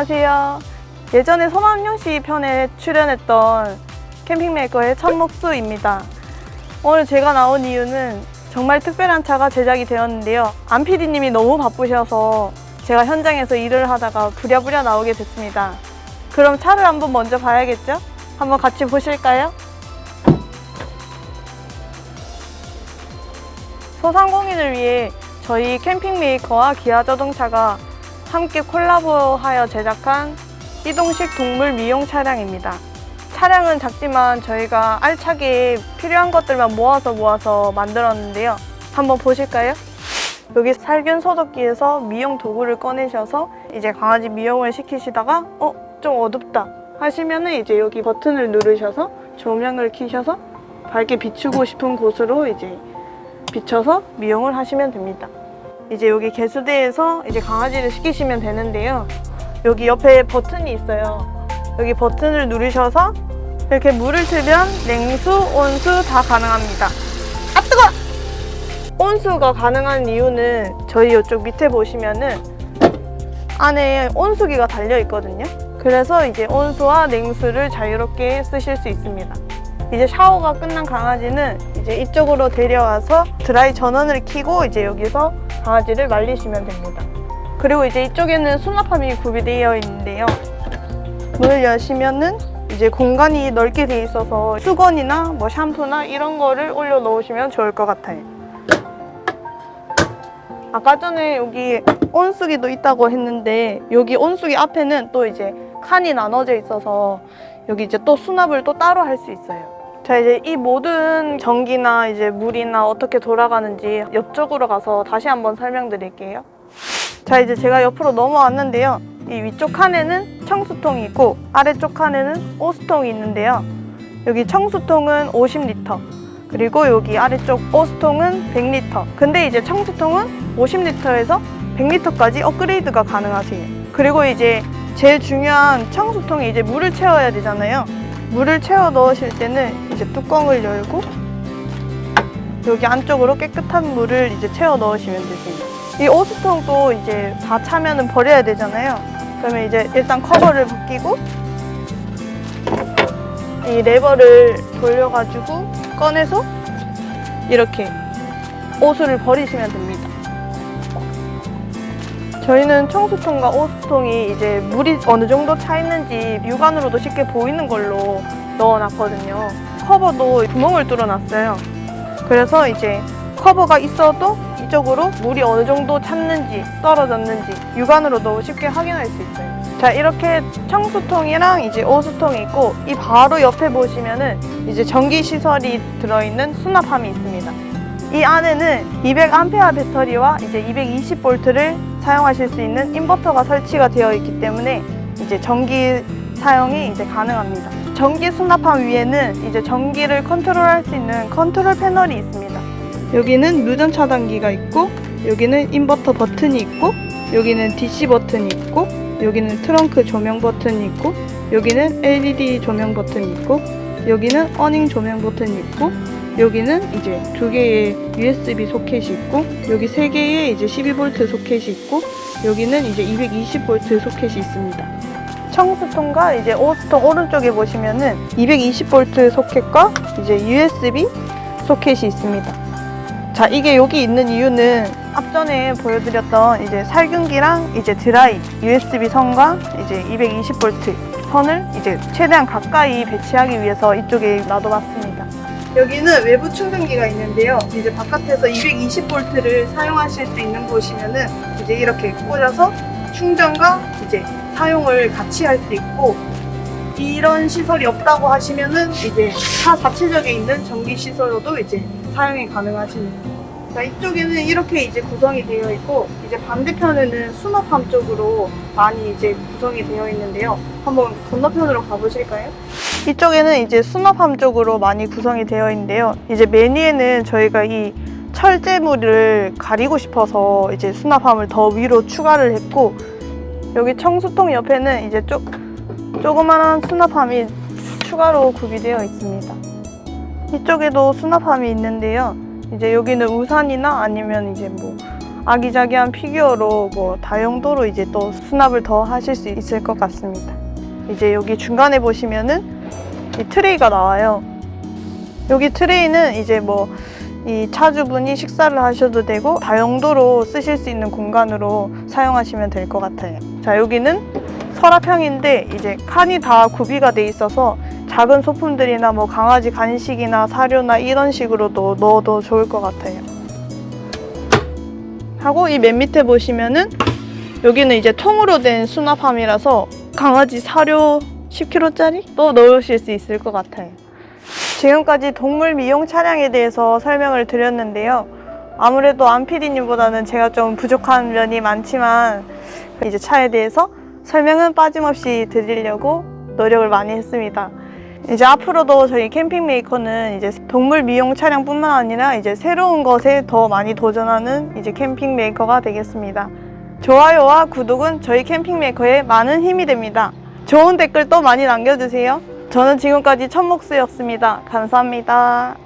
안녕하세요. 예전에 서남영 씨 편에 출연했던 캠핑메이커의 천목수입니다. 오늘 제가 나온 이유는 정말 특별한 차가 제작이 되었는데요. 안 PD님이 너무 바쁘셔서 제가 현장에서 일을 하다가 부랴부랴 나오게 됐습니다. 그럼 차를 한번 먼저 봐야겠죠? 한번 같이 보실까요? 소상공인을 위해 저희 캠핑 메이커와 기아 자동차가 함께 콜라보하여 제작한 이동식 동물 미용 차량입니다. 차량은 작지만 저희가 알차게 필요한 것들만 모아서 모아서 만들었는데요. 한번 보실까요? 여기 살균 소독기에서 미용 도구를 꺼내셔서 이제 강아지 미용을 시키시다가 어? 좀 어둡다 하시면 은 이제 여기 버튼을 누르셔서 조명을 켜셔서 밝게 비추고 싶은 곳으로 이제 비춰서 미용을 하시면 됩니다. 이제 여기 개수대에서 이제 강아지를 시키시면 되는데요. 여기 옆에 버튼이 있어요. 여기 버튼을 누르셔서 이렇게 물을 틀면 냉수, 온수 다 가능합니다. 아 뜨거! 온수가 가능한 이유는 저희 이쪽 밑에 보시면은 안에 온수기가 달려 있거든요. 그래서 이제 온수와 냉수를 자유롭게 쓰실 수 있습니다. 이제 샤워가 끝난 강아지는 이제 이쪽으로 데려와서 드라이 전원을 켜고 이제 여기서 강아지를 말리시면 됩니다. 그리고 이제 이쪽에는 수납함이 구비되어 있는데요. 문을 여시면은 이제 공간이 넓게 돼 있어서 수건이나 뭐 샴푸나 이런 거를 올려 놓으시면 좋을 것 같아요. 아까 전에 여기 온수기도 있다고 했는데 여기 온수기 앞에는 또 이제 칸이 나눠져 있어서 여기 이제 또 수납을 또 따로 할 수 있어요. 자 이제 이 모든 전기나 이제 물이나 어떻게 돌아가는지 옆쪽으로 가서 다시 한번 설명드릴게요. 자 이제 제가 옆으로 넘어왔는데요. 이 위쪽 칸에는 청수통이 있고 아래쪽 칸에는 오수통이 있는데요. 여기 청수통은 50리터 그리고 여기 아래쪽 오수통은 100리터. 근데 이제 청수통은 50리터에서 100리터까지 업그레이드가 가능하세요. 그리고 이제 제일 중요한 청수통에 이제 물을 채워야 되잖아요. 물을 채워 넣으실 때는 이제 뚜껑을 열고 여기 안쪽으로 깨끗한 물을 이제 채워 넣으시면 되세요. 이 오수통도 이제 다 차면은 버려야 되잖아요. 그러면 이제 일단 커버를 벗기고 이 레버를 돌려가지고 꺼내서 이렇게 오수를 버리시면 됩니다. 저희는 청수통과 오수통이 이제 물이 어느 정도 차 있는지 육안으로도 쉽게 보이는 걸로 넣어놨거든요. 커버도 구멍을 뚫어놨어요. 그래서 이제 커버가 있어도 이쪽으로 물이 어느 정도 찼는지 떨어졌는지 육안으로도 쉽게 확인할 수 있어요. 자 이렇게 청수통이랑 이제 오수통이 있고 이 바로 옆에 보시면은 이제 전기 시설이 들어있는 수납함이 있습니다. 이 안에는 200A 배터리와 이제 220V를 사용하실 수 있는 인버터가 설치가 되어 있기 때문에 이제 전기 사용이 이제 가능합니다. 전기 수납함 위에는 이제 전기를 컨트롤할 수 있는 컨트롤 패널이 있습니다. 여기는 무전 차단기가 있고 여기는 인버터 버튼이 있고 여기는 DC 버튼이 있고 여기는 트렁크 조명 버튼이 있고 여기는 LED 조명 버튼이 있고 여기는 어닝 조명 버튼이 있고 여기는 이제 두 개의 USB 소켓이 있고 여기 세 개의 이제 12V 소켓이 있고 여기는 이제 220V 소켓이 있습니다. 청수통과 이제 오수통 오른쪽에 보시면은 220V 소켓과 이제 USB 소켓이 있습니다. 자, 이게 여기 있는 이유는 앞전에 보여드렸던 이제 살균기랑 이제 드라이 USB 선과 이제 220V 선을 이제 최대한 가까이 배치하기 위해서 이쪽에 놔둬봤습니다. 여기는 외부 충전기가 있는데요. 이제 바깥에서 220V를 사용하실 수 있는 곳이면은 이제 이렇게 꽂아서 충전과 이제 사용을 같이 할 수 있고 이런 시설이 없다고 하시면은 이제 차 자체적에 있는 전기 시설로도 이제 사용이 가능하십니다. 자, 이쪽에는 이렇게 이제 구성이 되어 있고 이제 반대편에는 수납함 쪽으로 많이 이제 구성이 되어 있는데요. 한번 건너편으로 가보실까요? 이쪽에는 이제 수납함 쪽으로 많이 구성이 되어 있는데요. 이제 메뉴에는 저희가 이 철제물을 가리고 싶어서 이제 수납함을 더 위로 추가를 했고 여기 청수통 옆에는 이제 쪼, 조그만한 수납함이 추가로 구비되어 있습니다. 이쪽에도 수납함이 있는데요. 이제 여기는 우산이나 아니면 이제 뭐 아기자기한 피규어로 뭐 다용도로 이제 또 수납을 더 하실 수 있을 것 같습니다. 이제 여기 중간에 보시면은 이 트레이가 나와요. 여기 트레이는 이제 뭐 이 차주분이 식사를 하셔도 되고 다용도로 쓰실 수 있는 공간으로 사용하시면 될 것 같아요. 자 여기는 서랍형인데 이제 칸이 다 구비가 돼 있어서 작은 소품들이나 뭐 강아지 간식이나 사료나 이런 식으로도 넣어도 좋을 것 같아요. 하고 이 맨 밑에 보시면은 여기는 이제 통으로 된 수납함이라서 강아지 사료 10kg짜리 또 넣으실 수 있을 것 같아요. 지금까지 동물 미용 차량에 대해서 설명을 드렸는데요. 아무래도 안피디님보다는 제가 좀 부족한 면이 많지만 이제 차에 대해서 설명은 빠짐없이 드리려고 노력을 많이 했습니다. 이제 앞으로도 저희 캠핑 메이커는 이제 동물 미용 차량뿐만 아니라 이제 새로운 것에 더 많이 도전하는 이제 캠핑 메이커가 되겠습니다. 좋아요와 구독은 저희 캠핑 메이커에 많은 힘이 됩니다. 좋은 댓글 또 많이 남겨주세요. 저는 지금까지 천목수였습니다. 감사합니다.